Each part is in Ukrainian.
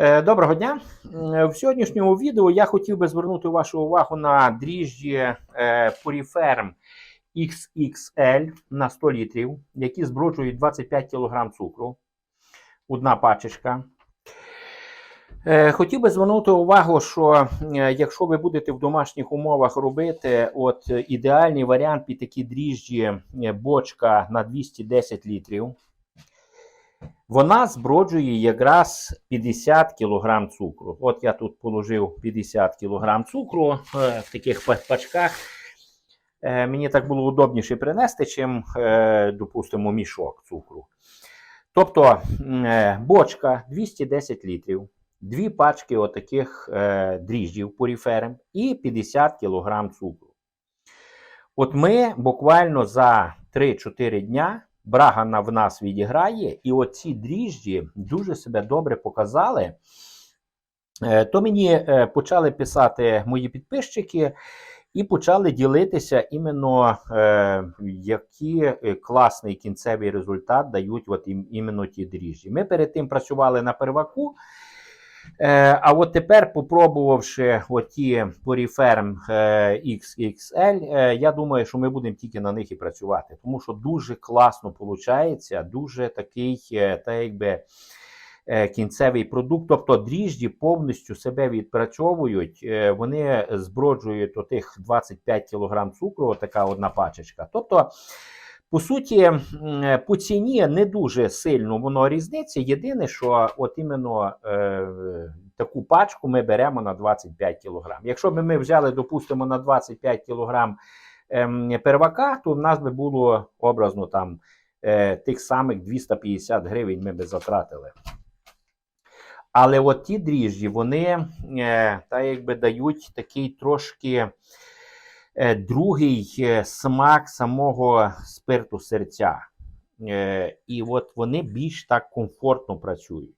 Е, Доброго дня. Е, В сьогоднішньому відео я хотів би звернути вашу увагу на дріжджі е, Puriferm XXL на 100 літрів, які зброджують 25 кг цукру. Одна пачечка. Хотів би звернути увагу, що якщо ви будете в домашніх умовах робити, от ідеальний варіант під такі дріжджі бочка на 210 літрів. Вона зброджує якраз 50 кг цукру. От я тут положив 50 кг цукру е, в таких пачках. Е, Мені так було удобніше принести, чим, е, допустимо, мішок цукру. Тобто бочка 210 літрів, дві пачки отаких дріжджів поріферем і 50 кг цукру. От ми буквально за 3-4 дня Брагана в нас відіграє, і оці дріжджі дуже себе добре показали. Е, То мені е, почали писати мої підписчики і почали ділитися іменно, е, який класний кінцевий результат дають от іменно ті дріжджі. Ми перед тим працювали на перваку. Е, а от тепер, попробувавши оті Poriferm е, XXL, е, я думаю, що ми будемо тільки на них і працювати, тому що дуже класно виходить, дуже такий, е, та якби. е, Кінцевий продукт, тобто дріжджі повністю себе відпрацьовують, вони зброджують отих 25 кг цукру, така одна пачечка. Тобто, по суті, е, по ціні не дуже сильно воно різниця. Єдине, що от іменно е, таку пачку ми беремо на 25 кг. Якщо б ми взяли, допустимо, на 25 кг ем, первака, то в нас би було образно там е, тих самих 250 гривень ми би затратили. Але от ті дріжджі, вони е, та якби дають такий трошки е, другий е, смак самого спирту серця. Е, і от вони більш так комфортно працюють.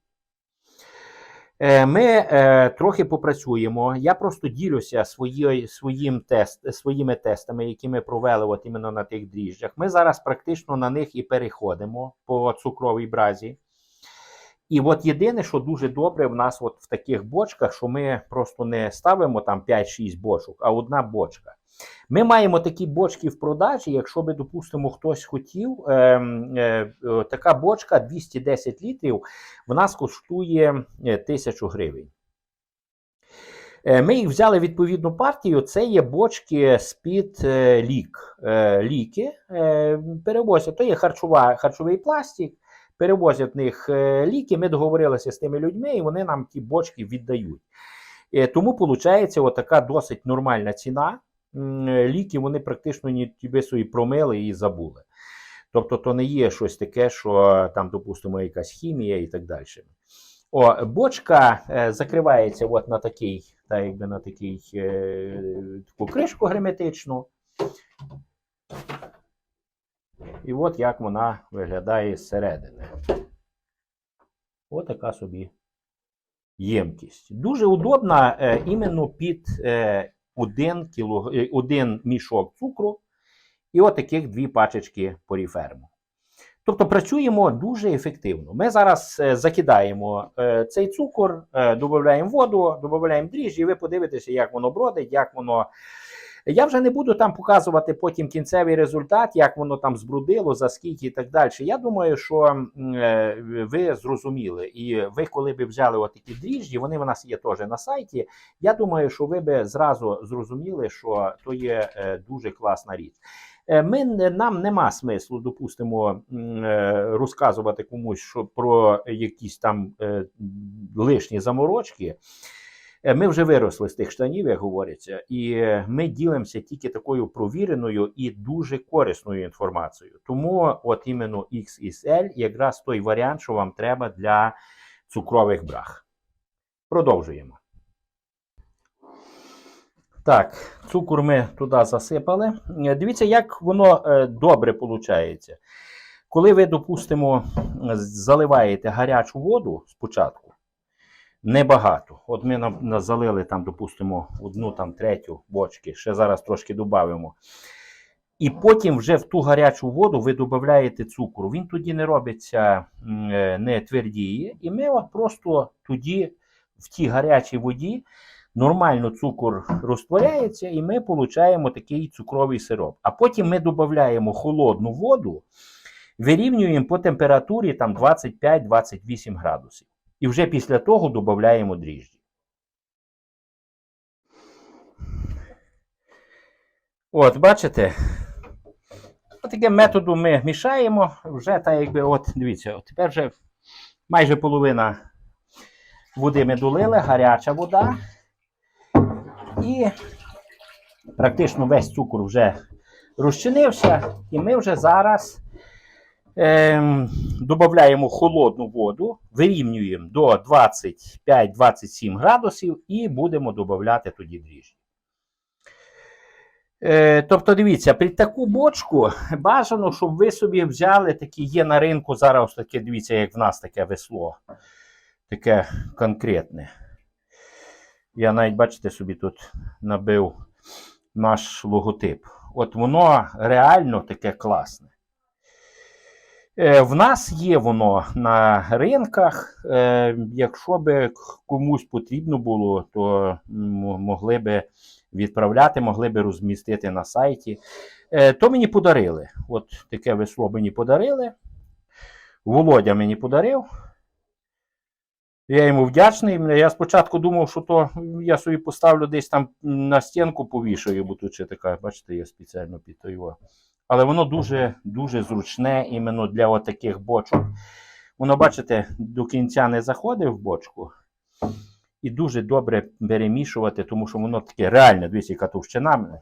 Е, Ми е, трохи попрацюємо. Я просто ділюся свої, своїм тест, своїми тестами, які ми провели от іменно на тих дріжджах. Ми зараз практично на них і переходимо по цукровій бразі. І от єдине, що дуже добре в нас от в таких бочках, що ми просто не ставимо там 5-6 бочок, а одна бочка. Ми маємо такі бочки в продажі, якщо би, допустимо, хтось хотів, е, е, е, така бочка 210 літрів, в нас коштує е, 1000 гривень. Е, Ми їх взяли відповідну партію. Це є бочки з-під е, лік. Е, ліки е, перевозять. То є харчова, харчовий пластик, перевозять в них е, ліки. Ми договорилися з тими людьми, і вони нам ті бочки віддають. Е, Тому виходить отака досить нормальна ціна. Е, Ліки вони практично ні тебе свої промили і забули. Тобто, то не є щось таке, що там, допустимо, якась хімія і так далі. О, бочка закривається от на такий, та якби на такий, таку кришку герметичну. І от як вона виглядає зсередини. Ось така собі ємкість. Дуже удобна е, іменно під е, один, кіло, е, один мішок цукру і от дві пачечки поріферму. Тобто працюємо дуже ефективно. Ми зараз е, закидаємо е, цей цукор, додаємо воду, додаємо дріжджі, і ви подивитеся, як воно бродить, як воно. Я вже не буду там показувати потім кінцевий результат, як воно там збрудило, за скільки і так далі. Я думаю, що е, ви зрозуміли. І ви, коли б взяли отакі дріжджі, вони в нас є теж на сайті. Я думаю, що ви б зразу зрозуміли, що то є е, дуже класна річ. Е, Ми нам нема смислу, допустимо, розказувати комусь що про якісь там лишні заморочки. Е, Ми вже виросли з тих штанів, як говориться, і е, ми ділимося тільки такою провіреною і дуже корисною інформацією. Тому, от іменно XXL якраз той варіант, що вам треба для цукрових брах. Продовжуємо. Так, цукор ми туди засипали. Е, Дивіться, як воно добре виходить. Коли ви, допустимо, заливаєте гарячу воду спочатку, небагато. От ми залили там, допустимо, одну там третю бочки, ще зараз трошки додаємо. І потім вже в ту гарячу воду ви додаєте цукру. Він тоді не робиться, е, не твердіє. І ми от просто тоді в тій гарячій воді нормально цукор розтворяється, і ми отримуємо такий цукровий сироп. А потім ми додаємо холодну воду, вирівнюємо по температурі там 25-28 градусів. І вже після того додаємо дріжджі. От, бачите? Таким методом ми мішаємо. Вже так якби, от, дивіться, от тепер вже майже половина води ми долили, гаряча вода. І практично весь цукор вже розчинився. І ми вже зараз ем, додаємо холодну воду, вирівнюємо до 25-27 градусів і будемо додати тоді дріжджі. Е, тобто, дивіться, під таку бочку бажано, щоб ви собі взяли такі, є на ринку зараз таке, дивіться, як в нас таке весло. Таке конкретне. Я навіть, бачите, собі тут набив наш логотип. От воно реально таке класне. Е, В нас є воно на ринках. Е, Якщо би комусь потрібно було, то могли би відправляти, могли би розмістити на сайті. Е, То мені подарили. От таке весло мені подарили. Володя мені подарив. Я йому вдячний. Я спочатку думав, що то я собі поставлю десь там на стінку повішаю, бо тут ще така, бачите, я спеціально під його. Але воно дуже дуже зручне іменно для от таких бочок. Воно, бачите, до кінця не заходить в бочку. І дуже добре перемішувати, тому що воно таке реальне, дивіться, яка товщина.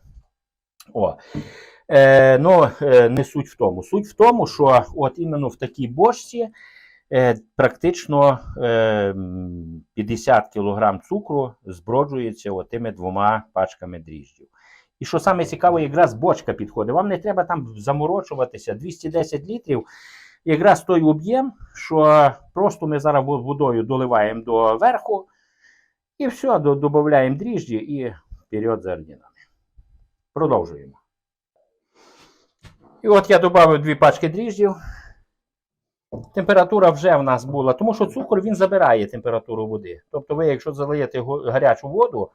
Е, ну, е, не суть в тому. Суть в тому, що от іменно в такій бочці е, практично е, 50 кг цукру зброджується отими двома пачками дріжджів. І що саме цікаво, якраз бочка підходить. Вам не треба там заморочуватися. 210 літрів. Якраз той об'єм, що просто ми зараз водою доливаємо до верху, і все, додаємо дріжджі і вперед за ордінами. Продовжуємо. І от я додав дві пачки дріжджів. Температура вже в нас була, тому що цукор він забирає температуру води. Тобто, ви, якщо залиєте гарячу воду,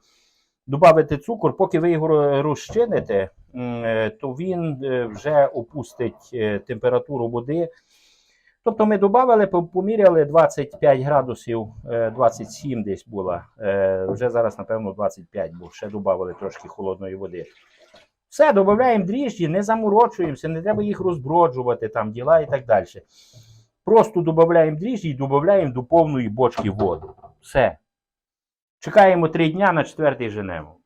додати цукор, поки ви його розчините, е, то він е, вже опустить е, температуру води. Тобто ми додали, поміряли 25 градусів, е, 27 десь була. е, Вже зараз, напевно, 25, бо ще додали трошки холодної води. Все, додаємо дріжджі, не заморочуємося, не треба їх розброджувати, там діла і так далі. Просто додаємо дріжджі і додаємо до повної бочки воду. Все. Чекаємо три дня на четвертий женеву.